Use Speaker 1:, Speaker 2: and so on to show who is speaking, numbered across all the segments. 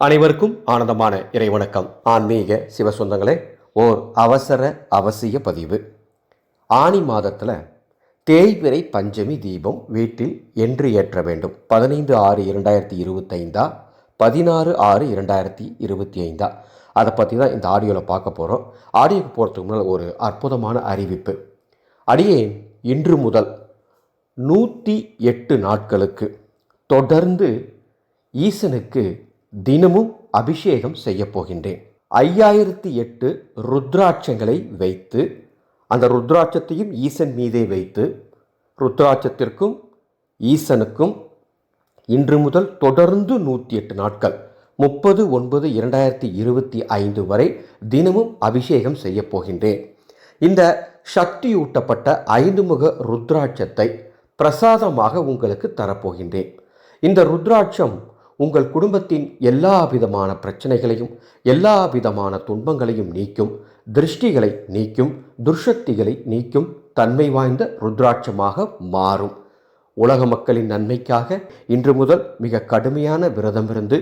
Speaker 1: அனைவருக்கும் ஆனந்தமான இறைவணக்கம். ஆன்மீக சிவசொந்தங்களே ஓர் அவசர அவசிய பதிவு. ஆனி மாதத்தில் தேய்பிறை பஞ்சமி தீபம் வீட்டில் என்று ஏற்ற வேண்டும். பதினைந்து ஆறு இரண்டாயிரத்தி இருபத்தைந்தா பதினாறு ஆறு இரண்டாயிரத்தி இருபத்தி ஐந்தா அதை பற்றி தான் இந்த ஆடியோவில் பார்க்க போகிறோம் ஆடியோக்கு போகிறதுக்கு முன்னால் ஒரு அற்புதமான அறிவிப்பு. அடியேன் இன்று முதல் நூற்றி எட்டு நாட்களுக்கு தொடர்ந்து ஈசனுக்கு தினமும் அபிஷேகம் செய்யப்போகின்றேன். ஐயாயிரத்தி எட்டு ருத்ராட்சங்களை வைத்து அந்த ருத்ராட்சத்தையும் ஈசன் மீதே வைத்து ருத்ராட்சத்திற்கும் ஈசனுக்கும் இன்று முதல் தொடர்ந்து நூற்றி எட்டு நாட்கள் முப்பது ஒன்பது இரண்டாயிரத்தி இருபத்தி ஐந்து வரை தினமும் அபிஷேகம் செய்யப்போகின்றேன். இந்த சக்தியூட்டப்பட்ட ஐந்து முக ருத்ராட்சத்தை பிரசாதமாக உங்களுக்கு தரப்போகின்றேன். இந்த ருத்ராட்சம் உங்கள் குடும்பத்தின் எல்லா விதமான பிரச்சனைகளையும் எல்லா விதமான துன்பங்களையும் நீக்கும் திருஷ்டிகளை நீக்கும் துர்சக்திகளை நீக்கும் தன்மை வாய்ந்த ருத்ராட்சமாக மாறும். உலக மக்களின் நன்மைக்காக இன்று முதல் மிக கடுமையான விரதம் இருந்து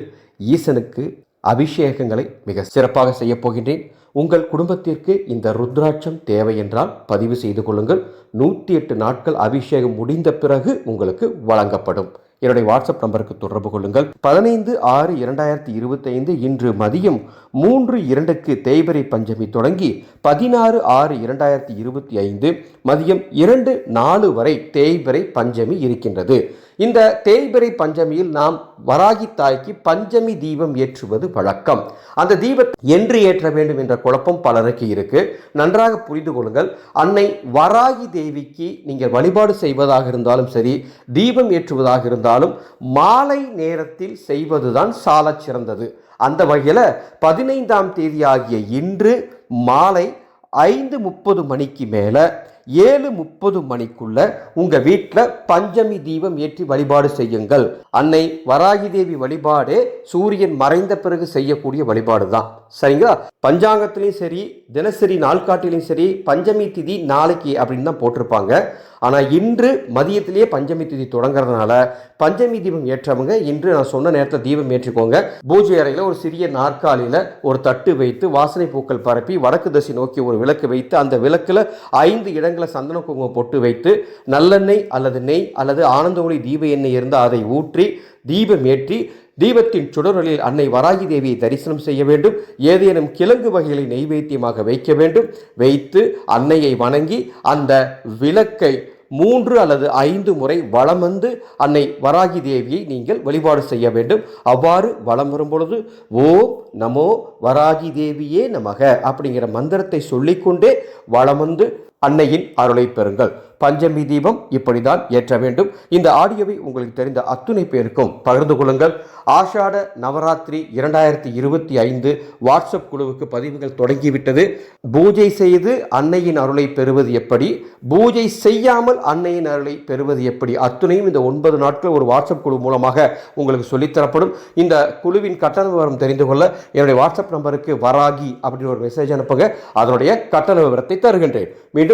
Speaker 1: ஈசனுக்கு அபிஷேகங்களை மிக சிறப்பாக செய்யப் போகின்றேன். உங்கள் குடும்பத்திற்கு இந்த ருத்ராட்சம் தேவை என்றால் பதிவு செய்து கொள்ளுங்கள். நூற்றி எட்டு நாட்கள் அபிஷேகம் முடிந்த பிறகு உங்களுக்கு வழங்கப்படும். என்னுடைய வாட்ஸ்அப் நம்பருக்கு தொடர்பு கொள்ளுங்கள். பதினைந்து ஆறு இரண்டாயிரத்தி இருபத்தைந்து இன்று மதியம் மூன்று இரண்டுக்கு தேய்பிரை பஞ்சமி தொடங்கி பதினாறு ஆறு இரண்டாயிரத்தி இருபத்தி ஐந்து மதியம் இரண்டு நாலு வரை தேய்பிரை பஞ்சமி இருக்கின்றது. இந்த தேய்பிரை பஞ்சமியில் நாம் வராகி தாய்க்கு பஞ்சமி தீபம் ஏற்றுவது வழக்கம். அந்த தீபத்தை என்று ஏற்ற வேண்டும் என்ற குழப்பம் பலருக்கு இருக்கு. நன்றாக புரிந்து கொள்ளுங்கள். அன்னை வராகி தேவிக்கு நீங்கள் வழிபாடு செய்வதாக இருந்தாலும் சரி தீபம் ஏற்றுவதாக இருந்தாலும் மாலை நேரத்தில் செய்வதுதான் சால சிறந்தது. அந்த வகையில் பதினைந்தாம் தேதி ஆகிய இன்று மாலை ஐந்து முப்பது மணிக்கு மேலே ஏழு முப்பது மணிக்குள்ள உங்க வீட்டில் பஞ்சமி தீபம் ஏற்றி வழிபாடு செய்யுங்கள். அன்னை வராகி தேவி வழிபாடு சூரியன் மறைந்த பிறகு செய்யக்கூடிய வழிபாடு தான் சரிங்களா? பஞ்சாங்கத்திலையும் சரி தினசரி நாள்காட்டிலையும் சரி பஞ்சமி திதி நாளைக்கு அப்படின்னு தான் போட்டிருப்பாங்க. ஆனால் இன்று மதியத்திலேயே பஞ்சமி திதி தொடங்குறதுனால பஞ்சமி தீபம் ஏற்றவங்க இன்று நான் சொன்ன நேரத்தில் தீபம் ஏற்றிக்கோங்க. பூஜை அறையில் ஒரு சிறிய நாற்காலியில் ஒரு தட்டு வைத்து வாசனை பூக்கள் பரப்பி வடக்கு திசை நோக்கி ஒரு விளக்கு வைத்து அந்த விளக்கில் ஐந்து இடங்கள் சந்தன குங்குமம் பொட்டு வைத்து நல்லெண்ணெய் அல்லது நெய் அல்லது ஆனந்த ஒளி தீப எண்ணெய் இருந்தால் அதை ஊற்றி தீபம் ஏற்றி தீபத்தின் சுடர்களில் அன்னை வராகி தேவியை தரிசனம் செய்ய வேண்டும். ஏதேனும் கிழங்கு வகைகளை நெய்வேத்தியமாக வைக்க வேண்டும். வைத்து அன்னையை வணங்கி அந்த விளக்கை மூன்று அல்லது ஐந்து முறை வளம் வந்து அன்னை வராகி தேவியை நீங்கள் வழிபாடு செய்ய வேண்டும். அவ்வாறு வலம் வரும் பொழுது ஓம் நமோ வராகி தேவியே நமக அப்படிங்கிற மந்திரத்தை சொல்லிக்கொண்டே வளம் வந்து அன்னையின் அருளை பெறுங்கள். பஞ்சமி தீபம் இப்படிதான் ஏற்ற வேண்டும். இந்த ஆடியோவை உங்களுக்கு தெரிந்த அத்துணை பேருக்கும் பகிர்ந்து கொள்ளுங்கள். ஆஷாட நவராத்திரி இரண்டாயிரத்தி இருபத்தி ஐந்து வாட்ஸ்அப் குழுவுக்கு பதிவுகள் தொடங்கிவிட்டது. பூஜை செய்து அன்னையின் அருளை பெறுவது எப்படி? பூஜை செய்யாமல் அன்னையின் அருளை பெறுவது எப்படி? அத்துணையும் இந்த ஒன்பது நாட்கள் ஒரு வாட்ஸ்அப் குழு மூலமாக உங்களுக்கு சொல்லித்தரப்படும். இந்த குழுவின் கட்டண விவரம் தெரிந்து கொள்ள என்னுடைய வாட்ஸ்அப் நம்பருக்கு வராகி அப்படின்னு ஒரு மெசேஜ் அனுப்புங்க. அதனுடைய கட்டண விவரத்தை தருகின்றேன். மீண்டும்